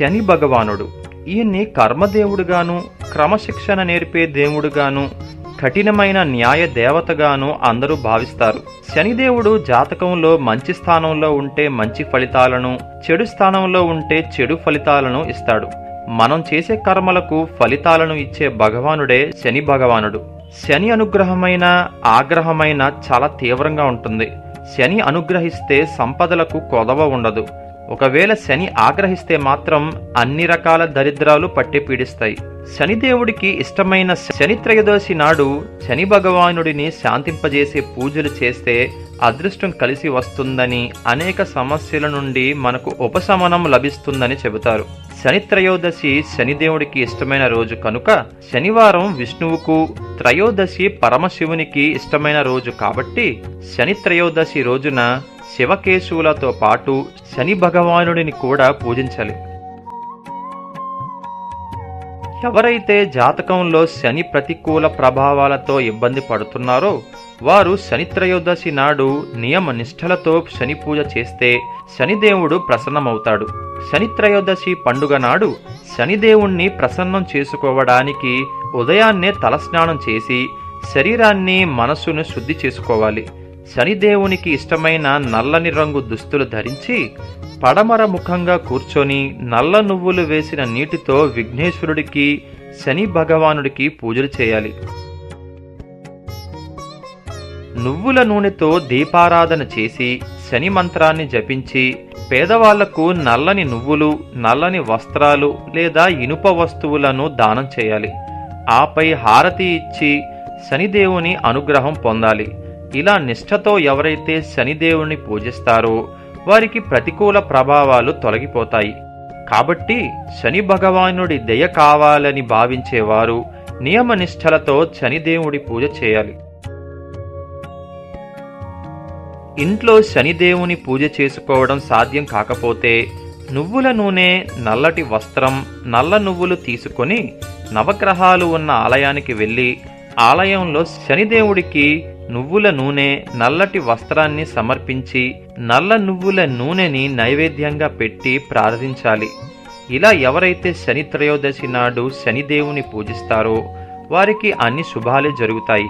శని భగవానుడు. ఈయన్ని కర్మదేవుడుగాను క్రమశిక్షణ నేర్పే దేవుడుగాను కఠినమైన న్యాయ దేవతగాను అందరూ భావిస్తారు. శనిదేవుడు జాతకంలో మంచి స్థానంలో ఉంటే మంచి ఫలితాలను చెడు స్థానంలో ఉంటే చెడు ఫలితాలను ఇస్తాడు. మనం చేసే కర్మలకు ఫలితాలను ఇచ్చే భగవానుడే శని భగవానుడు. శని అనుగ్రహమైన ఆగ్రహమైన చాలా తీవ్రంగా ఉంటుంది. శని అనుగ్రహిస్తే సంపదలకు కొదవ ఉండదు. ఒకవేళ శని ఆగ్రహిస్తే మాత్రం అన్ని రకాల దరిద్రాలు పట్టి పీడిస్తాయి. శనిదేవుడికి ఇష్టమైన శని త్రయోదశి నాడు శని భగవానుడిని శాంతింపజేసే పూజలు చేస్తే అదృష్టం కలిసి వస్తుందని అనేక సమస్యల నుండి మనకు ఉపశమనం లభిస్తుందని చెబుతారు. శని త్రయోదశి శనిదేవుడికి ఇష్టమైన రోజు కనుక శనివారం విష్ణువుకు త్రయోదశి పరమశివునికి ఇష్టమైన రోజు కాబట్టి శని త్రయోదశి రోజున శివకేశవులతో పాటు శని భగవానుడిని కూడా పూజించాలి. ఎవరైతే జాతకంలో శని ప్రతికూల ప్రభావాలతో ఇబ్బంది పడుతున్నారో వారు శనిత్రయోదశి నాడు నియమ నిష్ఠలతో శని పూజ చేస్తే శనిదేవుడు ప్రసన్నమవుతాడు. శనిత్రయోదశి పండుగ నాడు శనిదేవుణ్ణి ప్రసన్నం చేసుకోవడానికి ఉదయాన్నే తలస్నానం చేసి శరీరాన్ని మనస్సును శుద్ధి చేసుకోవాలి. శనిదేవునికి ఇష్టమైన నల్లని రంగు దుస్తులు ధరించి పడమర ముఖంగా కూర్చొని నల్ల నువ్వులు వేసిన నీటితో విఘ్నేశ్వరుడికి శని భగవానుడికి పూజలు చేయాలి. నువ్వుల నూనెతో దీపారాధన చేసి శని మంత్రాన్ని జపించి పేదవాళ్ళకు నల్లని నువ్వులు నల్లని వస్త్రాలు లేదా ఇనుప వస్తువులను దానం చేయాలి. ఆపై హారతి ఇచ్చి శనిదేవుని అనుగ్రహం పొందాలి. ఇలా నిష్ఠతో ఎవరైతే శనిదేవుని పూజిస్తారో వారికి ప్రతికూల ప్రభావాలు తొలగిపోతాయి. కాబట్టి శని భగవానుడి దయ కావాలని భావించేవారు నియమ నిష్ఠలతో శనిదేవుడి పూజ చేయాలి. ఇంట్లో శనిదేవుని పూజ చేసుకోవడం సాధ్యం కాకపోతే నువ్వుల నూనె నల్లటి వస్త్రం నల్ల నువ్వులు తీసుకొని నవగ్రహాలు ఉన్న ఆలయానికి వెళ్ళి ఆలయంలో శనిదేవుడికి నువ్వుల నూనె నల్లటి వస్త్రాన్ని సమర్పించి నల్ల నువ్వుల నూనెని నైవేద్యంగా పెట్టి ప్రార్థించాలి. ఇలా ఎవరైతే శని త్రయోదశి నాడు శనిదేవుని పూజిస్తారో వారికి అన్ని శుభాలే జరుగుతాయి.